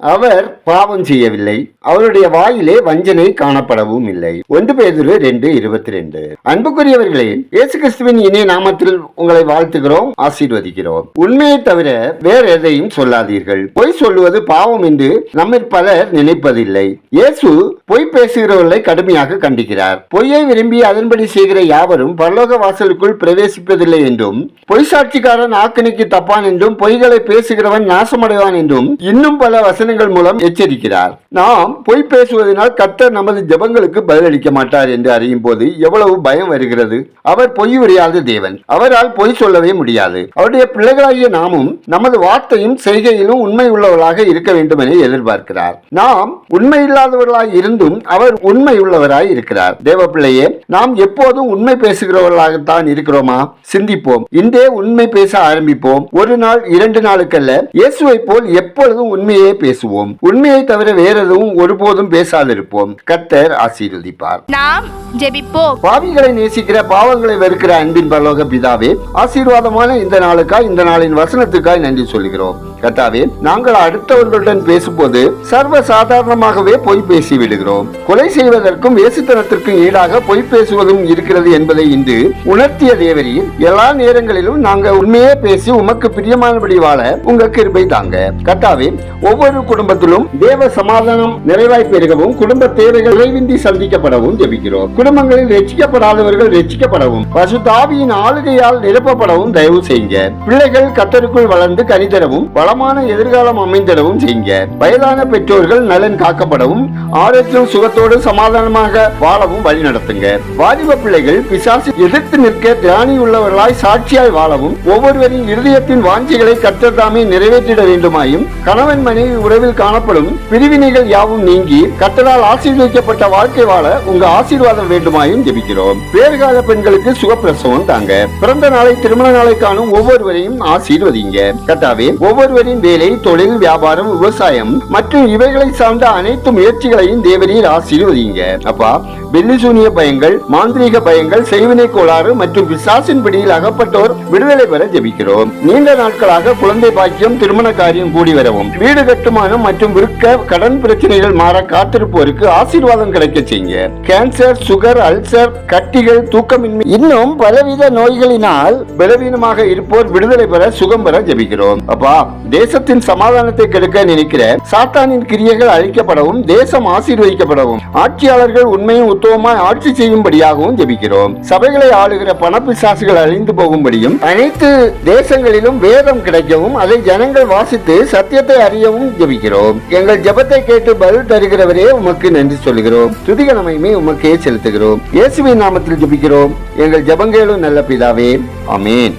அவர் பாவம் செய்யவில்லை. அவருடைய வாயிலே வஞ்சனை காணப்படவும் இல்லை. ஒன்று பேதுரு ரெண்டு இருபத்தி ரெண்டு. அன்புக்குரியவர்களே இயேசு கிறிஸ்துவின் இணைய நாமத்தில் உங்களை வாழ்த்துகிறோம் ஆசீர்வதிக்கிறோம். உண்மையை தவிர வேற எதையும் சொல்லாதீர்கள். பொய் சொல்லுவது பாவம் என்று நம்மில் பலர் நினைப்பதில்லை. இயேசு பொய் பேசுகிறவர்களை கடுமையாக கண்டிக்கிறார். பொய்யை விரும்பி அதன்படி செய்கிற யாவரும் பரலோக வாசலுக்குள் பிரவேசிப்பதில்லை என்றும் பொய் சாட்சிக்காரன் ஆக்கினைக்கு தப்பான் என்றும் பொய்களை பேசுகிறவன் நாசமடைவான் என்றும் இன்னும் பல வசனங்கள் மூலம் எச்சரிக்கிறார். நாம் பொய் பேசுவதனால் கர்த்தர் நமது ஜெபங்களுக்கு பதிலளிக்க மாட்டார் என்று அறியும் போது எவ்வளவு பயம் வருகிறது. அவர் பொய் உரையாத தேவன். அவரால் பொய் சொல்லவே முடியாது. அவருடைய பிள்ளைகளாகிய நாமும் நமது வார்த்தையும் செய்கையிலும் உண்மை உள்ளவர்களாக இருக்க வேண்டும் என எதிர்பார்க்கிறார். நாம் உண்மை இருந்து இருந்தும் அவர் உண்மை உள்ளவராய் இருக்கிறார். தேவ பிள்ளையே நாம் எப்போதும் உண்மை பேசுகிறவர்களாகத்தான் இருக்கிறோமா? சிந்திப்போம். இன்றே உண்மை பேச ஆரம்பிப்போம். ஒரு நாள் இரண்டு நாளுக்கல்ல இயேசுவை போல் எப்பொழுதும் உண்மையே பேசுவோம். உண்மையை தவிர வேற எதுவும் ஒருபோதும் பேசாதிருப்போம். கர்த்தர் ஆசீர்வதிப்பார். நாம் ஜெபிப்போம். பாவிகளை நேசிக்கிற பாவங்களை வெறுக்கிற அன்பின் பரலோக பிதாவே ஆசீர்வாதமான இந்த நாளுக்காய் இந்த நாளின் வசனத்துக்காய் நன்றி சொல்கிறோம் கர்த்தாவே நாங்கள் அடுத்தவர்களுடன் பேசும்போது சர்வ சாதாரணமாகவே பொய் பேசி விடுகிறோம். கொலை செய்வதற்கும் வேசுத்தனத்திற்கும் ஈடாக பொய் பேசுவதும் இருக்கிறது என்பதை இன்று உணர்த்திய தேவரீர் எல்லா நேரங்களிலும் நாங்கள் உண்மையே பேசி உமக்கு பிரியமானபடி வாழ உங்க கிருபை தாங்க. கர்த்தாவே ஒவ்வொரு குடும்பத்திலும் தேவ சமாதானம் நிறைவாய் பெருகவும் குடும்ப தேவைகள் விரைவின்றி சந்திக்கப்படவும் ஜெபிக்கிறோம். குடும்பங்களில் ரட்சிக்கப்படாதவர்கள் ரட்சிக்கப்படவும் பசுதாவியின் ஆளுகையால் நிரப்பப்படவும் தயவு செய்யுங்க. பிள்ளைகள் கத்தருக்குள் வளர்ந்து கனிதரவும் வளமான எதிர்காலம் அமைந்திடவும் செய்யுங்க. வயதான பெற்றோர்கள் நலன் காக்கப்படவும் ஆரோக்கியம் சுகத்தோடு சமாதானமாக வாழவும் வழி நடத்துங்க. வாலிப பிள்ளைகள் பிசாசு எதிர்த்து நிற்க தியானி உள்ளவர்களாய் சாட்சியாய் வாழவும் ஒவ்வொருவரின் இருதயத்தின் வாஞ்சிகளை கற்றதாமே நிறைவேற்றிட வேண்டுமாயும் கணவன் மனைவி உறவில் காணப்படும் பிரிவினைகள் யாவும் நீங்கி கர்த்தரால் ஆசீர்வதிக்கப்பட்ட வாழ்க்கை வாழ உங்க ஆசீர்வாதம் வேண்டுமாயும் ஜெபிக்கிறோம். பேறுகால பெண்களுக்கு சுகப்பிரசவம் தாங்க. பிறந்த நாளை திருமண நாளை காணும் ஒவ்வொருவரையும் ஆசீர்வதிங்க. கட்டாவே ஒவ்வொரு ஒவ்வொருவரின் வேலை தொழில் வியாபாரம் விவசாயம் மற்றும் இவைகளை சார்ந்த அனைத்து முயற்சிகளையும் தேவரீர் ஆசீர்வதிங்க அப்பா வெள்ளிசூனிய பயங்கள் மாந்திரீக பயங்கள் செய்வினை கோளாறு மற்றும் பிசாசின் பிடியில் அகப்பட்டோர் விடுதலை பெற ஜெபிக்கிறோம். நீண்ட நாட்களாக குழந்தை பாக்கியம் திருமண காரியம் கூடி வரவும். வீடு கட்டுமானம் மற்றும் விற்க கடன் பிரச்சனைகள் மாற காத்திருப்போருக்கு ஆசீர்வாதம் கிடைக்க செய்யுங்க. கேன்சர் சுகர் அல்சர் கட்டிகள் தூக்கமின்மை இன்னும் பலவித நோய்களினால் பலவீனமாக இருப்போர் விடுதலை பெற சுகம் பெற ஜெபிக்கிறோம். அப்பா தேசத்தின் சமாதானத்தை கெடுக்க நினைக்கிற சாத்தானின் கிரியைகள் அழிக்கப்படவும் தேசம் ஆசீர்வதிக்கப்படவும் ஆட்சியாளர்கள் உண்மையும் உத்தவமாய் ஆட்சி செய்யும்படியாகவும் ஜெபிக்கிறோம். சபைகளை ஆளுகிற பணப்பிசாசுகள் அழிந்து போகும்படியும் அனைத்து தேசங்களிலும் வேதம் கிடைக்கவும் அதை ஜனங்கள் வாசித்து சத்தியத்தை அறியவும் ஜெபிக்கிறோம். எங்கள் ஜெபத்தை கேட்டு பதில் தருகிறவரே உமக்கு நன்றி சொல்கிறோம் துதிகனமையுமே உமக்கே செலுத்துகிறோம். இயேசுவின் நாமத்தில் ஜெபிக்கிறோம். எங்கள் ஜெபங்களும் நல்ல பிதாவே. ஆமென்.